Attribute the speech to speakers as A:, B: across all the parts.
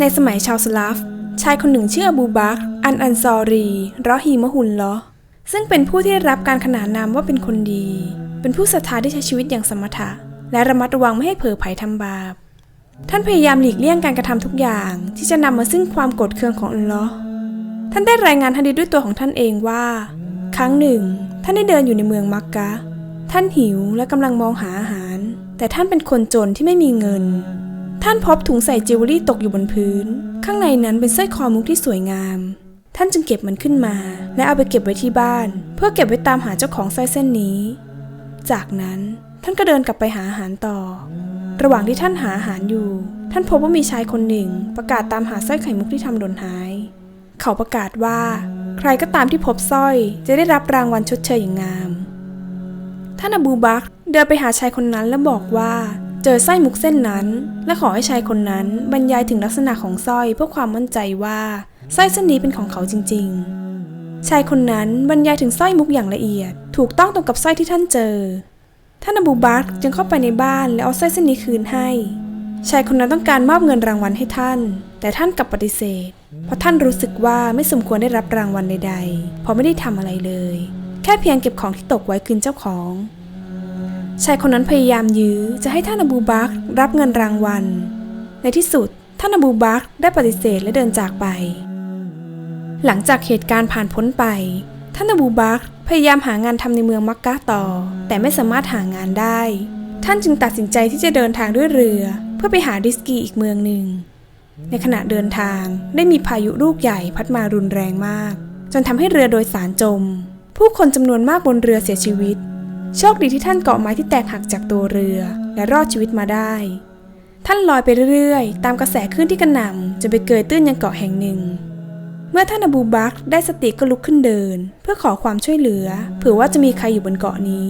A: ในสมัยชาวสลาฟ ชายคนหนึ่งชื่ออบูบักอันอันซอรีรอฮีมะฮุนลอซึ่งเป็นผู้ที่ได้รับการขนานนามว่าเป็นคนดี เป็นผู้ศรัทธาที่ใช้ชีวิตอย่างสมถะ และระมัดระวังไม่ให้เผลอไผลทำบาป ท่านพยายามหลีกเลี่ยงการกระทำทุกอย่าง ที่จะนำมาซึ่งความโกรธเคืองของอัลลอฮ์ท่านได้รายงานทันทีด้วยตัวของท่านเองว่า ครั้งหนึ่ง ท่านได้เดินอยู่ในเมืองมักกะ ท่านหิวและกำลังมองหาอาหาร แต่ท่านเป็นคนจนที่ไม่มีเงิน ท่านพบถุงใส่จิวเวลรี่ตกอยู่บนพื้น ข้างในนั้นเป็นสร้อยคอมุกที่สวยงาม ท่านจึงเก็บมันขึ้นมา และเอาไปเก็บไว้ที่บ้าน เพื่อเก็บไว้ตามหาเจ้าของสร้อยเส้นนี้ จากนั้นท่านก็เดินกลับไปหาอาหารต่อ ระหว่างที่ท่านหาอาหารอยู่ ท่านพบว่ามีชายคนหนึ่ง ประกาศตามหาสร้อยไข่มุกที่ทำหล่นหาย เขาประกาศว่า ใครก็ตามที่พบสร้อยจะได้รับรางวัลชดเชยอย่างงาม ท่านอบูบักเดินไปหาชายคนนั้นและบอกว่า เจอสร้อยมุกเส้นนั้น และขอให้ชายคนนั้นบรรยายถึงลักษณะของสร้อยเพื่อความมั่นใจว่าสร้อยเส้นนี้เป็นของเขาจริง ๆ ชายคนนั้นบรรยายถึงสร้อยมุกอย่างละเอียด ถูกต้องตรงกับสร้อยที่ท่านเจอ ท่านอบูบักจึงเข้าไปในบ้านและเอาสร้อยเส้นนี้คืนให้ ชายคนนั้นต้องการมอบเงินรางวัลให้ท่าน แต่ท่านกลับปฏิเสธ เพราะท่านรู้สึกว่าไม่สมควรได้รับรางวัลใดๆ เพราะไม่ได้ทำอะไรเลย แค่เพียงเก็บของที่ตกไว้คืนเจ้าของ ชายคนนั้นพยายามยื้อจะให้ท่านอบูบักรับเงินรางวัล ในที่สุดท่านอบูบักได้ปฏิเสธและเดินจากไป หลังจากเหตุการณ์ผ่านพ้นไป ท่านอบูบักพยายามหางานทำในเมืองมักกะต่อ แต่ไม่สามารถหางานได้ ท่านจึงตัดสินใจที่จะเดินทางด้วยเรือ เพื่อไปหาดิสกีอีกเมืองหนึ่ง ในขณะเดินทางได้มีพายุลูกใหญ่พัดมารุนแรงมาก จนทำให้เรือโดยสารจม ผู้คนจำนวนมากบนเรือเสียชีวิต โชคดีที่ท่านเกาะไม้ที่แตกหักจากตัวเรือ และรอดชีวิตมาได้ ท่านลอยไปเรื่อยๆ ตามกระแสคลื่นที่กระหน่ำจนไปเกยตื้นยังเกาะแห่งหนึ่ง เมื่อท่านอบูบักได้สติก็ลุกขึ้นเดิน เพื่อขอความช่วยเหลือเผื่อว่าจะมีใครอยู่บนเกาะนี้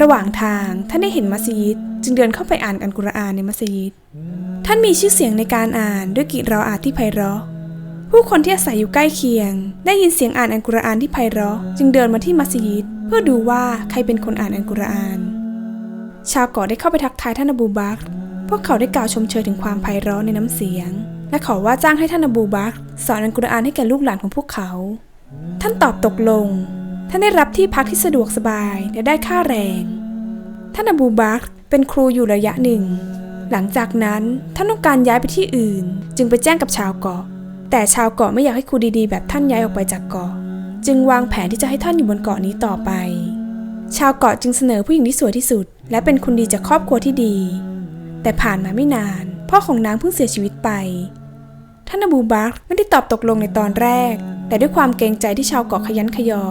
A: ระหว่างทางท่านได้เห็นมัสยิด จึงเดินเข้าไปอ่านอัลกุรอานในมัสยิด ท่านมีชื่อเสียงในการอ่านด้วยกิรออาที่ไพเราะ ผู้คนที่อาศัยอยู่ใกล้เคียง ได้ยินเสียงอ่านอัลกุรอานที่ไพเราะจึงเดินมาที่มัสยิด เพื่อดูว่าใครเป็นคนอ่านอัลกุรอาน ชาวเกาะได้เข้าไปทักทายท่านอบูบักพวกเขาได้กล่าวชมเชยถึงความไพเราะในน้ำเสียง และขอว่าจ้างให้ท่านอบูบักสอนอัลกุรอานให้แก่ลูกหลานของพวกเขา ท่านตอบตกลง ท่านได้รับที่พักที่สะดวกสบายและได้ค่าแรง ท่านอบูบักเป็นครูอยู่ระยะหนึ่ง หลังจากนั้นท่านต้องการย้ายไปที่อื่น จึงไปแจ้งกับชาวเกาะ แต่ชาวเกาะไม่อยากให้ครูดีๆ แบบท่านย้ายออกไปจากเกาะ จึงวางแผนที่จะให้ท่านอยู่บนเกาะนี้ต่อไป ชาวเกาะจึงเสนอผู้หญิงที่สวยที่สุด และเป็นคนดีจากครอบครัวที่ดี แต่ผ่านมาไม่นาน พ่อของนางเพิ่งเสียชีวิตไป ท่านอบูบักไม่ได้ตอบตกลงในตอนแรก แต่ด้วยความเกรงใจที่ชาวเกาะขยันขยอ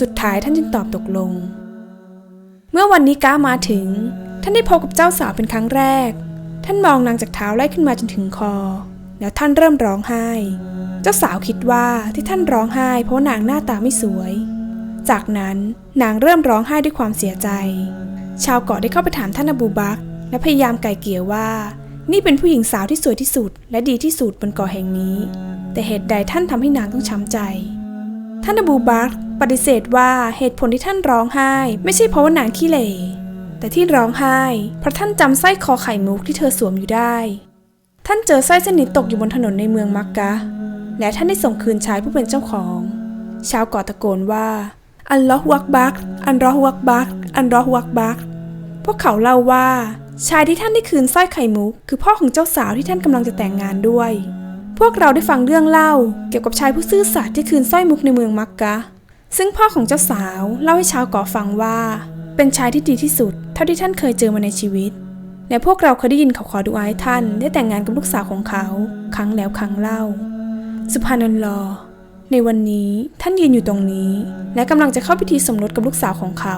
A: สุดท้ายท่านจึงตอบตกลง เมื่อวันนี้ก้ามาถึง ท่านได้พบกับเจ้าสาวเป็นครั้งแรก ท่านมองนางจากเท้าไล่ขึ้นมาจนถึงคอ แล้วท่านเริ่มร้องไห้ เจ้าสาวคิดว่าที่ท่านร้องไห้ เพราะนางหน้าตาไม่สวย จากนั้นนางเริ่มร้องไห้ด้วยความเสียใจ ชาวเกาะได้เข้าไปถามท่านอบูบักและพยายามไก่เกี่ยว่า นี่เป็นผู้หญิงสาวที่สวยที่สุด และดีที่สุดบนเกาะแห่งนี้ แต่เหตุใดท่านทำให้นางต้องช้ำใจ ท่านอบูบักปฏิเสธว่าเหตุผลที่ท่านร้องไห้ ไม่ใช่เพราะว่านางขี้เหร่แต่ที่ร้องไห้เพราะท่านจำสร้อยคอไข่มุกที่เธอสวมอยู่ได้ ท่านเจอสร้อยเส้นนี้ตกอยู่บนถนนในเมืองมักกะ และท่านได้ส่งคืนชายผู้เป็นเจ้าของ ชาวเกาะตะโกนว่า อันลอฮวักบัก อันรอฮวักบัก อันรอฮวักบัก พวกเขาเล่าว่า ชายที่ท่านได้คืนสร้อยไข่มุก คือพ่อของเจ้าสาวที่ท่านกำลังจะแต่งงานด้วย พวกเราได้ฟังเรื่องเล่า เกี่ยวกับชายผู้ซื่อสัตย์ที่คืนสร้อยมุกในเมืองมักกะ ซึ่งพ่อของเจ้าสาวเล่าให้ชาวเกาะฟังว่า เป็นชายที่ดีที่สุด เท่าที่ท่านเคยเจอมาในชีวิต และพวกเราเคยได้ยินเขาขอดูอาให้ท่าน ได้แต่งงานกับลูกสาวของเขา ครั้งแล้วครั้งเล่า สุภานันลอฮ์ในวันนี้ท่านยืนอยู่ตรงนี้ และกำลังจะเข้าพิธีสมรสกับลูกสาวของเขา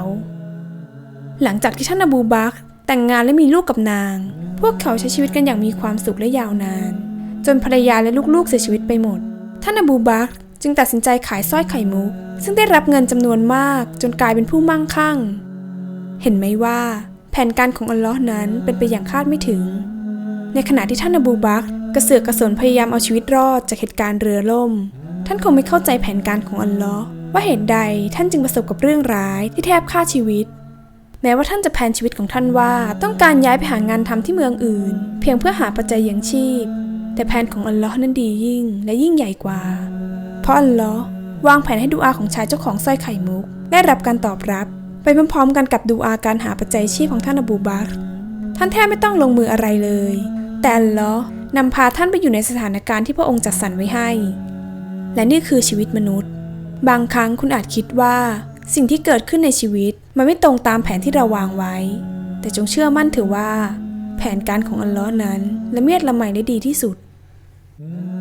A: หลังจากที่ท่านอบูบักรแต่งงานและมีลูกกับนาง พวกเขาใช้ชีวิตกันอย่างมีความสุขและยาวนาน จนภรรยาและลูกๆเสียชีวิตไปหมด ท่านอบูบักรจึงตัดสินใจขายสร้อยไข่มุก ซึ่งได้รับเงินจำนวนมากจนกลายเป็นผู้มั่งคั่ง เห็นไหมว่าแผนการของอัลลอฮ์นั้นเป็นไปอย่างคาดไม่ถึง ในขณะที่ท่านอบูบักกระเสือกกระสนพยายามเอาชีวิตรอดจากเหตุการณ์เรือล่ม ท่านคงไม่เข้าใจแผนการของอัลลอฮ์ว่าเหตุใดท่านจึงประสบกับเรื่องร้ายที่แทบฆ่าชีวิต แม้ว่าท่านจะแผนชีวิตของท่านว่าต้องการย้ายไปหางานทำที่เมืองอื่น เพียงเพื่อหาปัจจัยเลี้ยงชีพ แต่แผนของอัลลอฮ์นั้นดียิ่งและยิ่งใหญ่กว่า เพราะอัลลอฮ์วางแผนให้ดูอาของชายเจ้าของสร้อยไข่มุก ได้รับการตอบรับ ไปพร้อมๆกันกับดูอาการหาปัจจัยชีพของท่านอบูบักท่านแทบไม่ต้องลงมืออะไรเลย แต่อัลลอฮ์นำพาท่านไปอยู่ในสถานการณ์ที่พระองค์จัดสรรไว้ให้ และนี่คือชีวิตมนุษย์ บางครั้งคุณอาจคิดว่า สิ่งที่เกิดขึ้นในชีวิตมันไม่ตรงตามแผนที่เราวางไว้ แต่จงเชื่อมั่นเถอะว่า แผนการของอัลลอฮ์นั้นละเมียดละไมได้ดีที่สุด
B: Mm-hmm.